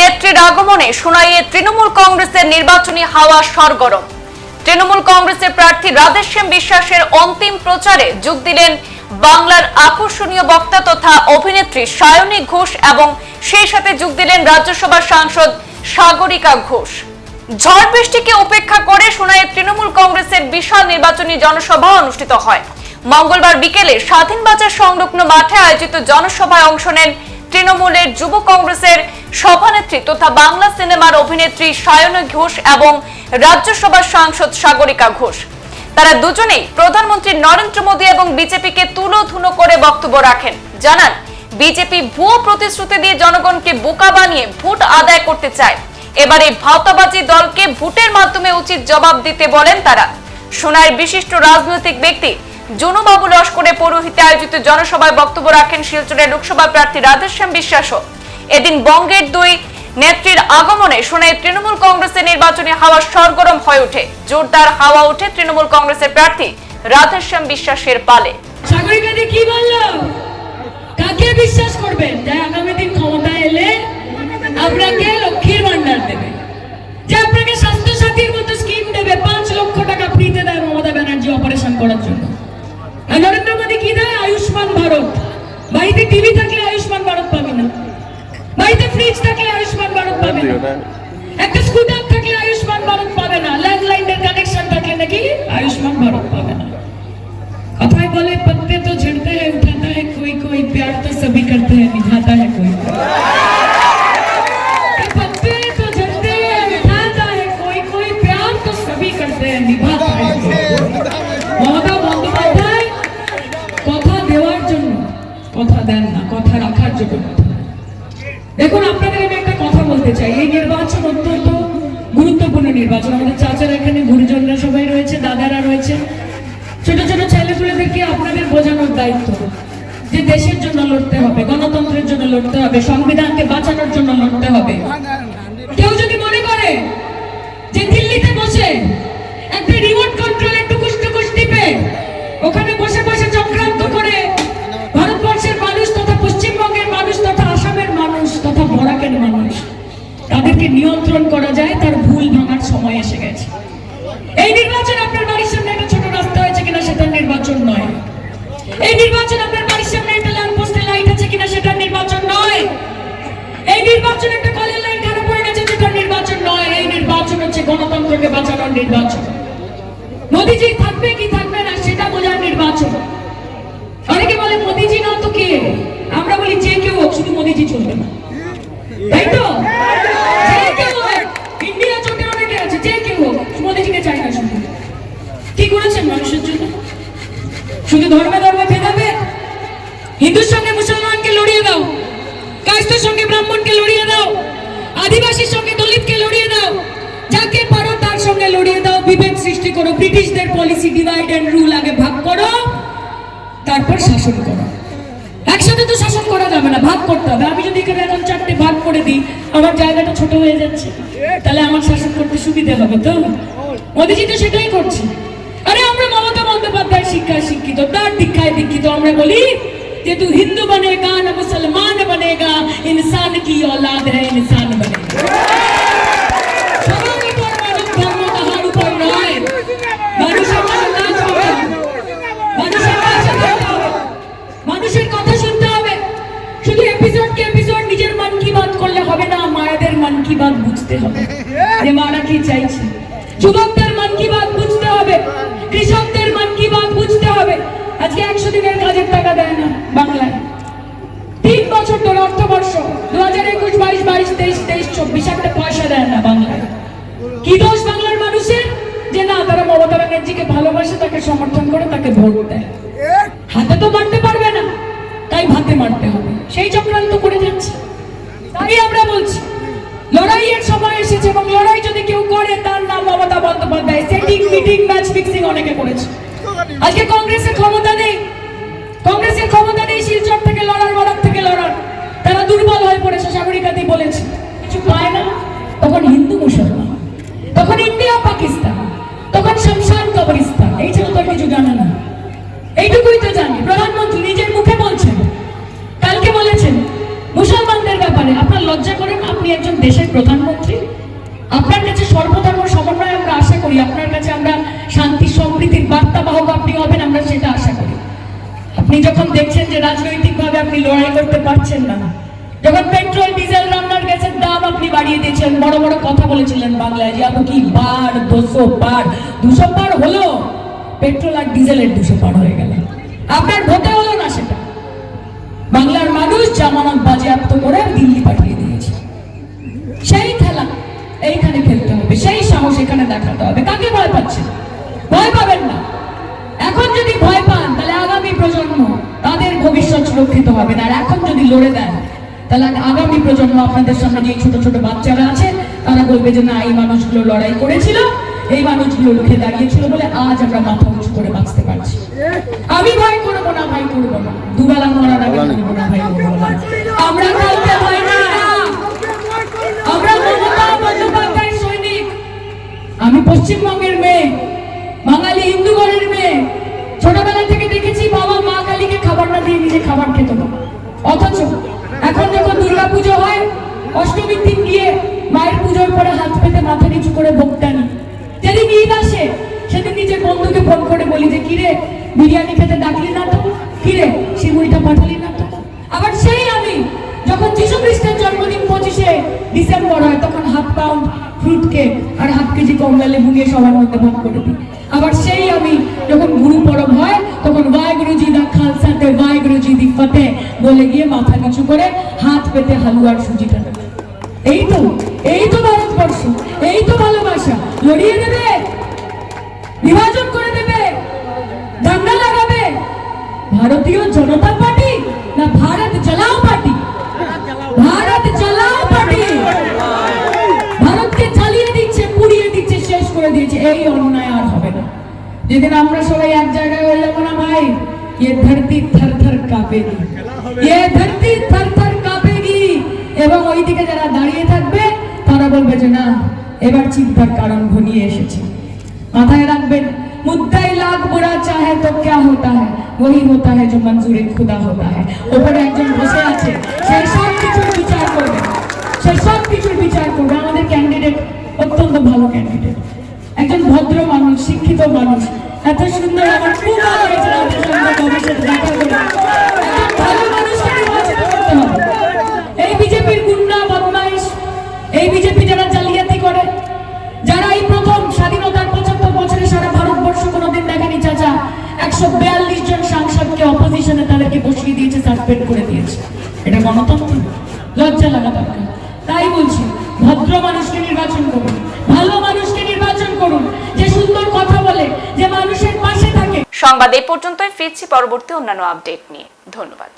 নেত্রীর আগমনে সোনাইয়ে তৃণমূল কংগ্রেসের নির্বাচনী হাওয়া সরগরম। তৃণমূল কংগ্রেসের প্রার্থী রাধেশ্যাম বিশ্বাসের অন্তিম প্রচারে যোগ দিলেন বাংলার আকর্ষণীয় বক্তা তথা অভিনেত্রী সায়নী ঘোষ এবং সেই সাথে যোগ দিলেন রাজ্যসভার সাংসদ সাগরিকা ঘোষ। ঝড় বৃষ্টিকে উপেক্ষা করে সোনাইয়ে তৃণমূল কংগ্রেসের বিশাল নির্বাচনী জনসভা অনুষ্ঠিত হয়। মঙ্গলবার বিকেলে স্বাধীন বাজার সংলগ্ন মাঠে আয়োজিত জনসভায় অংশ নেন তৃণমূলের যুব কংগ্রেসের সভানেত্রী তথা বাংলা সিনেমার অভিনেত্রী সায়নী ঘোষ এবং রাজ্যসভার সাংসদ সাগরিকা ঘোষ। তারা দুজনেই প্রধানমন্ত্রী নরেন্দ্র মোদী এবং বিজেপিকে তুলোধুনো করে বক্তব্য রাখেন। জানান, বিজেপি ভুয়ো প্রতিশ্রুতি দিয়ে জনগণকে বোকা বানিয়ে ভোট আদায় করতে চায়। এবার এই ভাওতাবাজি দলকে ভোটের মাধ্যমে উচিত জবাব দিতে বলেন তারা। সোনার বিশিষ্ট রাজনৈতিক ব্যক্তি জুনুবাবু লস্করে পৌরোহিতে আয়োজিত জনসভায় বক্তব্য রাখেন শিলচরের লোকসভা প্রার্থী রাধেশ্যাম বিশ্বাসও। এদিন বঙ্গের দুই নেত্রীর আগমনে সোনাই তৃণমূল কংগ্রেসের নির্বাচনী হাওয়া সরগরম হয়ে ওঠে। জোরদার হাওয়া ওঠে তৃণমূল কংগ্রেসের প্রার্থী রাধেশ্যাম বিশ্বাসের পালে। কি বলল? কাকে বিশ্বাস করবেন? যে আগামী দিন ক্ষমতা এলে আপনাকে লক্ষ্মীর ভান্ডার দেবে। যে আপনাকে স্বাস্থ্য সাথীর মতো স্কিম দেবে, পাঁচ লক্ষ টাকা ফ্রিতে দেয় মমতা ব্যানার্জি অপারেশন করার জন্য। আয়ুষ্মান ভারত। বাড়িতে টিভি থাকলে আয়ুষ্মান ভারত পাবি না। বাড়িতে ফ্রিজ থাকলে আয়ুষ্মান ভারত পাবি না। একটা স্কুটার দেখুন, আপনাদের আমি একটা কথা বলতে চাই। এই নির্বাচন অত্যন্ত গুরুত্বপূর্ণ নির্বাচন। আমাদের চাচারা এখানে, গুরুজনরা সবাই রয়েছে, দাদারা রয়েছে। ছোট ছোট ছেলেপুলেদেরকে আপনাদের বোঝানোর দায়িত্ব যে দেশের জন্য লড়তে হবে, গণতন্ত্রের জন্য লড়তে হবে, সংবিধানকে বাঁচানোর জন্য লড়তে হবে। তাদেরকে নিয়ন্ত্রণ করা যায়, তার ভুল ভাঙার সময় এসে গেছে। এই নির্বাচন আপনার বাড়ির সামনে একটা ছোট রাস্তা হয়েছে কিনা সেটার নির্বাচন নয়। এই নির্বাচন আপনার বাড়ির সামনে একটা ল্যাম্পপোস্টে লাইট আছে কিনা সেটার নির্বাচন নয়। এই নির্বাচন একটা কলের লাইন খারাপ হয়ে গেছে সেটার নির্বাচন নয়। এই নির্বাচন হচ্ছে গণতন্ত্রকে বাঁচানোর নির্বাচন। মোদিজি থাকবে কি থাকবে না সেটা বোঝার নির্বাচন অনেকে বলে মোদিজি না তো কে আমরা বলি যে কেউ হোক শুধু মোদিজি চলবে না তাই তো যে কেউ হোক ইন্ডিয়া জোটে অনেকে আছে যে কেউ হোক মোদিজিকে চাই না শুধু কি করেছেন মানুষের জন্য শুধু ধর্মে ধর্মে ভেদাভেদ হিন্দুর সঙ্গে মুসলমানকে লড়িয়ে দাও কাস্তের সঙ্গে ব্রাহ্মণকে লড়িয়ে দাও, আদিবাসীর সঙ্গে দলিতকে লড়িয়ে দাও, যাকে পারো তার সঙ্গে লড়িয়ে দাও, বিভেদ সৃষ্টি করো, ব্রিটিশদের পলিসি ডিভাইড এন্ড রুল আগে ভাগ করো, তারপর শাসন করো। একসাথে তো শাসন করা যাবে না, ভাগ করতে হবে। আমি যদি এখানে এখন চারটে ভাগ করে দিই, আমার জায়গাটা ছোট হয়ে যাচ্ছে, তাহলে আমার শাসন করতে সুবিধে হবে তো? মোদিজি তো সেটাই করছে। আরে আমরা মমতা বন্দ্যোপাধ্যায় শিক্ষায় শিক্ষিত, তার দীক্ষায় দীক্ষিত, আমরা বলি যে তু হিন্দু বনেগা না মুসলমান বনেগা ইনসান কি औलाद है इंसान बनेगा সবার উপর মানব ধর্ম তাহার উপর নয় মানুষের মনে কাজ করতে হবে। মানুষের কাছে যেতে হবে। মানুষের কথা শুনতে হবে শুধু এপিসোড কে এপিসোড নিজের মন কি বাত করলে হবে না মায়েদের মন কি বাত বুঝতে হবে যে মারা কি চাইছে যুবকদের মন কি বাত বুঝতে হবে কৃষকদের মন কি বাত বুঝতে হবে আজকে একশো দিনের কাজের টাকা দেয় না বাংলায়। তিন বছর ধরে অর্থবর্ষ দু হাজার একুশ, বাইশ বাইশ, তেইশ তেইশ, চব্বিশ, একটা পয়সা দেয় না বাংলায়। কি দোষ বাংলার মানুষের? যে না, তারা মমতা ব্যানার্জিকে ভালোবাসে, তাকে সমর্থন করে, তাকে ভোট দেয়। হাতে তো মারতে পারবে না, তাই ভাতে মারতে হবে। সেই চক্রান্ত করে যাচ্ছে। তাই আমরা বলছি, লড়াইয়ের সময় এসেছে এবং লড়াই যদি কেউ করে, তার নাম Mamata Bandyopadhyay. Setting meeting match fixing অনেকে করেছে। আজকে কংগ্রেসের ক্ষমতা নেই। কংগ্রেসের ক্ষমতা নেই শিলচর থেকে লড়ার, বরাক থেকে লড়ার। তারা দুর্বল হয়ে পড়েছে, সাগরিকাদি বলেছে। কিছু পায় না। তখন হিন্দু মুসলমান, তখন ইন্ডিয়া পাকিস্তান, তখন শমশান কবরিস্তান এই ছিল তো কিছু জানে না। এইটুকুই তো জানি। প্রধানমন্ত্রী নিজের মুখে বলছেন, কালকে বলেছেন, মুসলমানদের ব্যাপারে আপনার লজ্জা করেন, আপনি একজন দেশের প্রধানমন্ত্রী। আপনার কাছে সর্বধর্ম সমন্বয় আমরা আশা করি, আপনার আপনি যখন দেখছেন যে রাজনৈতিকভাবে আপনি লড়াই করতে পারছেন না, যখন পেট্রোল, ডিজেল রান্নার গ্যাসের দাম আপনি বাড়িয়ে দিয়েছেন, বড় বড় কথা বলেছিলেন বাংলায় যে আপনি কি বার দুশো পার দুশো পার হলো, পেট্রোল আর ডিজেলের দুশো পার হয়ে গেল। আপনার ভোটে হলো না সেটা। বাংলার মানুষ জামানত বাজেয়াপ্ত করে দিল্লি পাঠিয়ে দিয়েছে। সেই খেলা, এইখানে খেলতে হবে, সেই সাহস এখানে দেখাতে হবে। কাকে ভয় পাচ্ছেন? ভয় পাবেন না এখন যদি ভয় পান তাহলে আগামী প্রজন্ম তাদের ভবিষ্যৎ সুরক্ষিত হবে না। আর এখন যদি লড়ে দেন তাহলে আগামী প্রজন্ম আপনাদের সামনে যে ছোট ছোট বাচ্চারা আছে তারা বলবে যে না এই মানুষগুলো লড়াই করেছিল এই মানুষগুলো রুখে দাঁড়িয়েছিল বলে আজ আমরা মাথা উঁচু করে বাঁচতে পারছি। আমি ভয় করব না ভাই করব না। দুবেলা মরার আগে করব না ভাই করব না। আমরা কাউকে ভয় না। আমরা মমতা বন্দ্যোপাধ্যায়ের সৈনিক। আমি পশ্চিমবঙ্গের মেয়ে বাঙালি হিন্দু ঘরের মেয়ে। অথচ এখন যখন দুর্গা পুজো হয়, অষ্টমীর দিন গিয়ে মায়ের পুজোর পরে হাত পেতে মাথা নিচু করে বকটানি যেদিন ঈদ আসে, সেদিন নিজের বন্ধুকে ফোন করে বলি যে, কিরে, বিরিয়ানি খেতে ডাকলি না তো? কিরে শিমুইটা পাঠালি না তো? আবার সেই আমি, যখন যিশু খ্রিস্টের জন্মদিন পঁচিশে ডিসেম্বর হয়, তখন হাফ পাউন্ড ফ্রুট কেক আর হাফ কেজি কমলা লেবু নিয়ে সবার মধ্যে ভাগ করে দিই। আবার সেই আমি, যখন গুরু পরব হয়, তখন ওয়াইগুরু গুরুজি দা খালসাতে মাথা নিচু করে হাত পেতে হালুয়ার সুজিটা দেবে এই তো এই তো ভারতবর্ষ এই তো ভালোবাসা লড়িয়ে দেবে বিভাজন করে দেবে দাঙ্গা লাগাবে ভারতীয় জনতা পার্টি না ভারত জ্বালাও পার্টি ভারত জ্বালাও পার্টি ভারতকে জ্বালিয়ে দিচ্ছে পুড়িয়ে দিচ্ছে শেষ করে দিয়েছে এই অন্যায় আর হবে না যেদিন আমরা সবাই এক জায়গায় হয়ে যাবো না ভাই ये धरती थर थर कांपेगी এ ধরতি থর থর কাঁপেগি। এবং ওইদিকে যারা দাঁড়িয়ে থাকবে, তারা বলবে যে না, এবার চিন্তার কারণ ঘনিয়ে এসেছে। মাথায় রাখবেন মুদ্দাই লাখ বুড়া চাহে, তো ক্যা হতা হ্যাঁ ওই হতা হ্যাঁ যে মঞ্জুরে খুদা হতা হ্যাঁ ওপরে একজন বসে আছে, সে সব কিছুর বিচার করবে। সে সব কিছুর বিচার করবে। আমাদের ক্যান্ডিডেট অত্যন্ত ভালো ক্যান্ডিডেট একজন ভদ্র মানুষ, শিক্ষিত মানুষ। এত সুন্দর আমার খুব ভালো হয়েছে আমাদের সঙ্গে ভবিষ্যৎ দেখা এই বিজেপি যারা জালিয়াতি করে, যারা এই প্রথম স্বাধীনতার পঁচাত্তর বছরে সারা ভারতবর্ষ কোনোদিন দেখেনি চাচা, একশো বিয়াল্লিশ জন সাংসদকে অপোজিশনে তাদেরকে বসিয়ে দিয়েছে সাসপেন্ড করে দিয়েছে। এটা গণতন্ত্র, লজ্জা লাগা দরকার। তাই বলছি, ভদ্র মানুষকে নির্বাচন করুন, ভালো মানুষকে নির্বাচন করুন, যে সুন্দর কথা বলে, যে মানুষের পাশে থাকে। সংবাদ এই পর্যন্তই, ফিরছি পরবর্তী অন্যান্য আপডেট নিয়ে। ধন্যবাদ।